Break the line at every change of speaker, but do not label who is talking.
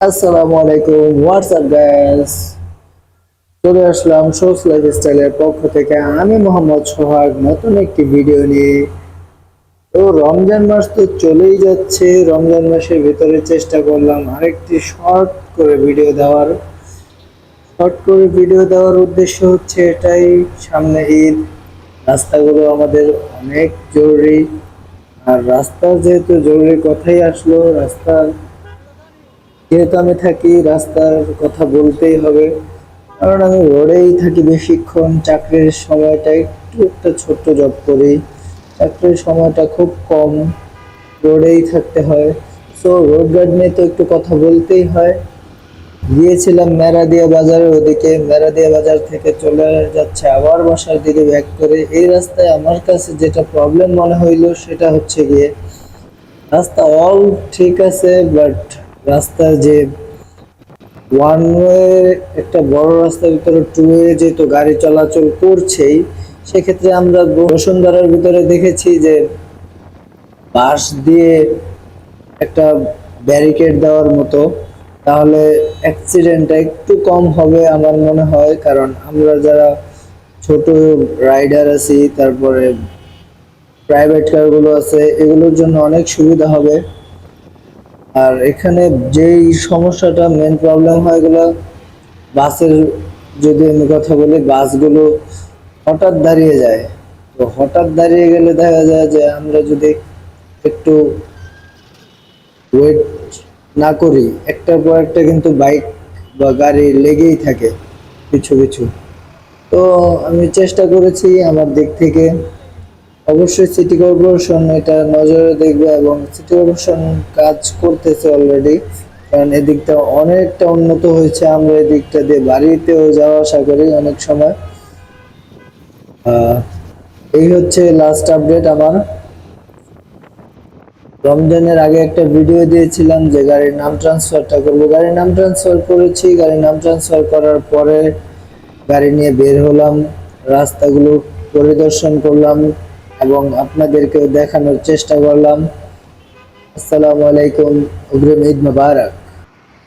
আসসালামু আলাইকুম WhatsApp guys চলে আসলাম সোস লাইফস্টাইলের পক্ষ থেকে। আমি মোহাম্মদ সোহাগ, নতুন একটি ভিডিও নিয়ে। তো রমজান মাস তো চলেই যাচ্ছে। রমজান মাসের ভিতরে চেষ্টা করলাম আরেকটি শর্ট করে ভিডিও দেওয়ার। শর্ট করে ভিডিও দেওয়ার উদ্দেশ্য হচ্ছে এটাই, সামনে ঈদ। রাস্তাগুলো আমাদের অনেক জরুরি। আর রাস্তা যেহেতু জরুরি কথাই আসলো, রাস্তার যেহেতু আমি থাকি, রাস্তার কথা বলতেই হবে। কারণ আমি রোডেই থাকি বেশিক্ষণ, চাকরির সময়টা একটু একটা ছোট্ট জব করি। চাকরির সময়টা খুব কম, রোডেই থাকতে হয়। সো রোড গার্ড নিয়ে তো একটু কথা বলতেই হয়। গিয়েছিলাম মেরাদিয়া বাজারের ওদিকে। মেরাদিয়া বাজার থেকে চলে যাচ্ছে আবার বাসার দিকে ব্যাক করে। এই রাস্তায় আমার কাছে যেটা প্রবলেম মনে হইল সেটা হচ্ছে গিয়ে, রাস্তা অল ঠিক আছে বাট রাস্তার যে ওয়ান ওয়ে একটা বড় রাস্তার ভিতরে টু ওয়ে যেহেতু গাড়ি চলাচল করছেই, সেক্ষেত্রে আমরা বসুন্ধরার ভিতরে দেখেছি যে বাঁশ দিয়ে একটা ব্যারিকেড দেওয়ার মতো, তাহলে অ্যাক্সিডেন্টটা একটু কম হবে আমার মনে হয়, কারণ আমরা যারা ছোট রাইডার আছি, তারপরে প্রাইভেট কারগুলো আছে, এগুলোর জন্য অনেক সুবিধা হবে। আর এখানে যেই সমস্যাটা মেন প্রবলেম হয় এগুলো বাসের যদি আমি কথা বলি, বাসগুলো হঠাৎ দাঁড়িয়ে যায়। তো হঠাৎ দাঁড়িয়ে গেলে দেখা যায় যে আমরা যদি একটু ওয়েট না করি একটার পর একটা কিন্তু বাইক বা গাড়ি লেগেই থাকে কিছু কিছু তো আমি চেষ্টা করেছি আমার দিক থেকে অবশ্যই সিটি কর্পোরেশন এটা নজরে দেখবে এবং সিটি কর্পোরেশন কাজ করতেছে অলরেডি কারণ এদিকটা অনেকটা উন্নত হয়েছে, আমরা এদিকটা দিয়ে বাড়িতেও যাওয়া আসা করি অনেক সময়। এই হচ্ছে লাস্ট আপডেট আমার। রমজানের আগে একটা ভিডিও দিয়েছিলাম যে গাড়ির নাম ট্রান্সফারটা করব। গাড়ির নাম ট্রান্সফার করেছি, গাড়ির নাম ট্রান্সফার করার পরে গাড়ি নিয়ে বের হলাম, রাস্তাগুলো পরিদর্শন করলাম। এবং আপনাদেরকে দেখানোর চেষ্টা করলাম। আসসালামু আলাইকুম অগ্রিম ঈদ মুবারক।